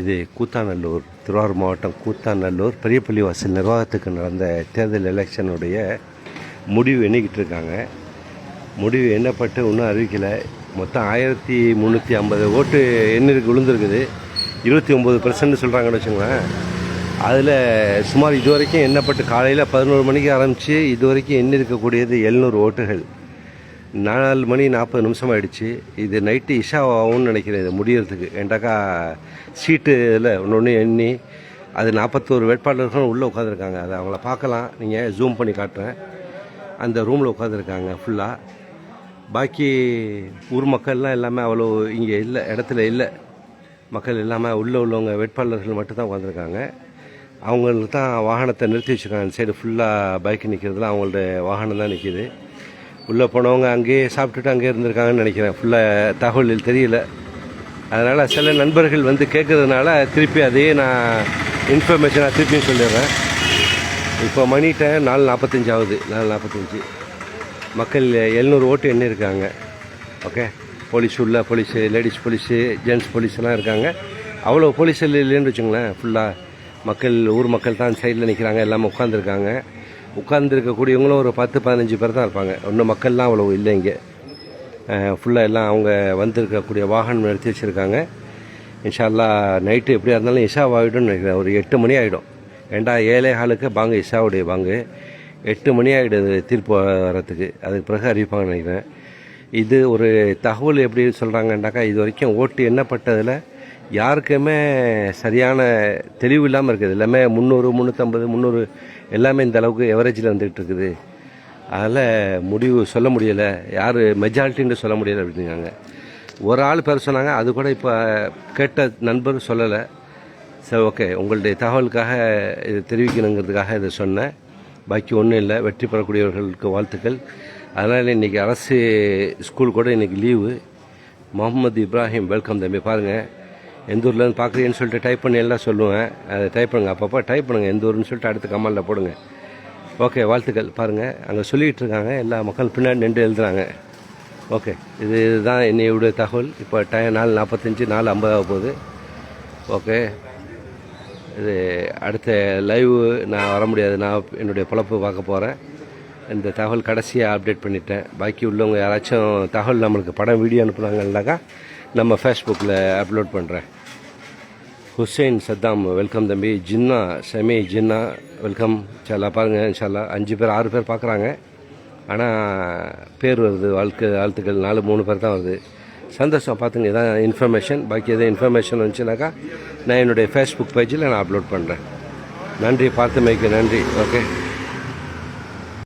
இது கூத்தாநல்லூர் திருவாரூர் மாவட்டம் கூத்தாநல்லூர் பெரியப்பள்ளிவாசல் நிர்வாகத்துக்கு நடந்த தேர்தல் எலெக்ஷனுடைய முடிவு எண்ணிக்கிட்டு இருக்காங்க. முடிவு எண்ணப்பட்டு இன்னும் அறிவிக்கலை. மொத்தம் ஆயிரத்தி முந்நூற்றி ஐம்பது ஓட்டு எண்ணிற்கு விழுந்திருக்குது. இருபத்தி ஒம்பது பர்சன்ட் சொல்கிறாங்கன்னு வச்சுங்களேன் அதில் சுமார் இது வரைக்கும் எண்ணப்பட்டு காலையில் பதினோரு மணிக்கு ஆரம்பித்து இது வரைக்கும் எண்ணிருக்கக்கூடியது எழுநூறு ஓட்டுகள். நாலு மணி நாற்பது நிமிஷம் ஆகிடுச்சு இது நைட்டு இஷா ஆகும்னு நினைக்கிறேன் இது முடியறதுக்கு. ஏண்டாக்கா சீட்டு இதில் ஒன்று ஒன்று எண்ணி அது நாற்பத்தோரு வேட்பாளர்கள் உள்ளே உட்காந்துருக்காங்க அதை அவங்கள பார்க்கலாம். நீங்கள் ஜூம் பண்ணி காட்டுறேன். அந்த ரூமில் உட்காந்துருக்காங்க ஃபுல்லாக பாக்கி ஊர் மக்கள்லாம் எல்லாமே அவ்வளோ இங்கே இல்லை இடத்துல இல்லை. மக்கள் இல்லாமல் உள்ளே உள்ளவங்க வேட்பாளர்கள் மட்டும்தான் உட்காந்துருக்காங்க அவங்களுக்கு தான் வாகனத்தை நிறுத்தி வச்சுருக்காங்க. அந்த சைடு ஃபுல்லாக பைக் நிற்கிறதுல அவங்களோட வாகனம் தான் நிற்கிது உள்ளே போனவங்க அங்கேயே சாப்பிட்டுட்டு அங்கேயே இருந்திருக்காங்கன்னு நினைக்கிறேன். ஃபுல்லாக தகவல் தெரியல. அதனால் சில நண்பர்கள் வந்து கேட்குறதுனால திருப்பி அதையே நான் இன்ஃபர்மேஷனாக திருப்பியும் சொல்லிடுறேன். இப்போ மணி டைம் நாலு நாற்பத்தஞ்சு ஆகுது. நாலு நாற்பத்தஞ்சு மக்கள் எழுநூறு ஓட்டு எண்ணிருக்காங்க ஓகே போலீஸ் உள்ள police ladies police gents police எல்லாம் இருக்காங்க. அவ்வளோ போலீஸ் இல்லைன்னு வச்சுங்களேன் ஃபுல்லாக மக்கள் ஊர் மக்கள் தான் சைடில் நிற்கிறாங்க எல்லாமே உட்காந்துருக்காங்க உட்கார்ந்துருக்கக்கூடியவங்களும் ஒரு பத்து பதினஞ்சு பேர் தான் இருப்பாங்க. ஒன்றும் மக்கள்லாம் அவ்வளோ இல்லை இங்கே. ஃபுல்லாக எல்லாம் அவங்க வந்திருக்கக்கூடிய வாகனம் நிறுத்தி வச்சுருக்காங்க. இன்ஷால்லா நைட்டு எப்படியா இருந்தாலும் இஷா ஆகிடும்னு நினைக்கிறேன். ஒரு எட்டு மணி ஆகிடும். ஏண்டா ஏழே ஹாலுக்கு பாங்கு இஷாவுடைய பாங்கு. எட்டு மணி ஆகிடுது தீர்ப்பு வரத்துக்கு அதுக்கு பிறகு அறிவிப்பாங்கன்னு நினைக்கிறேன். இது ஒரு தகவல் எப்படி சொல்கிறாங்கன்னாக்கா இது வரைக்கும் ஓட்டு எண்ணப்பட்டதில் யாருக்குமே சரியான தெளிவு இல்லாமல் இருக்குது. எல்லாமே முந்நூறு முந்நூற்றம்பது முந்நூறு எல்லாமே இந்த அளவுக்கு எவரேஜில் வந்துகிட்டு இருக்குது. அதில் முடிவு சொல்ல முடியலை. யார் மெஜாரிட்டின்னு சொல்ல முடியலை அப்படிங்காங்க ஒரு ஆள் பேர் சொன்னாங்க அது கூட இப்போ கேட்ட நண்பர் சொல்லலை. சரி ஓகே உங்களுடைய தகவலுக்காக இது தெரிவிக்கணுங்கிறதுக்காக இதை சொன்னேன். பாக்கி ஒன்றும் இல்லை. வெற்றி பெறக்கூடியவர்களுக்கு வாழ்த்துக்கள். அதனால் இன்றைக்கி அரசு ஸ்கூல் கூட இன்றைக்கி லீவு முகமது இப்ராஹிம் வெல்கம் தம்பி. பாருங்கள் எந்த ஊர்லேருந்து பார்க்குறீங்கன்னு சொல்லிட்டு டைப் பண்ணி எல்லாம் சொல்லுவேன். அதை டைப் பண்ணுங்கள் அப்பப்போ டைப் பண்ணுங்கள் எந்த ஊருன்னு சொல்லிட்டு அடுத்த கமலில் போடுங்க. ஓகே வாழ்த்துக்கள். பாருங்கள் அங்கே சொல்லிகிட்டு இருக்காங்க. எல்லா மக்களும் பின்னாடி நின்று எழுதுறாங்க. ஓகே இது இதுதான் என்னையுடைய தகவல். இப்போ டைம் நாலு நாற்பத்தஞ்சு நாலு ஐம்பதாக போகுது. ஓகே இது அடுத்த லைவ் நான் வர முடியாது. நான் என்னுடைய பொழப்பு பார்க்க போகிறேன் இந்த தகவல் கடைசியாக அப்டேட் பண்ணிட்டேன். பாக்கி உள்ளவங்க யாராச்சும் தகவல் நம்மளுக்கு படம் வீடியோ அனுப்புனாங்கன்னாக்கா நம்ம ஃபேஸ்புக்கில் அப்லோட் பண்ணுறேன் ஹுசைன் சத்தாம் வெல்கம் தம்பி. ஜின்னா ஷமி ஜின்னா வெல்கம் இன்ஷால்லா பாருங்கள் இன்ஷால்லா அஞ்சு பேர் ஆறு பேர் பார்க்குறாங்க ஆனால் பேர் வருது வாழ்க்கை வாழ்த்துக்கள். நாலு மூணு பேர் தான் வருது. சந்தோஷம் பார்த்துங்க இதான் இன்ஃபர்மேஷன் பாக்கி எதாவது இன்ஃபர்மேஷன் வந்துச்சுனாக்கா நான் என்னுடைய ஃபேஸ்புக் பேஜில் நான் அப்லோட் பண்ணுறேன் நன்றி பார்த்தமைக்கு நன்றி. ஓகே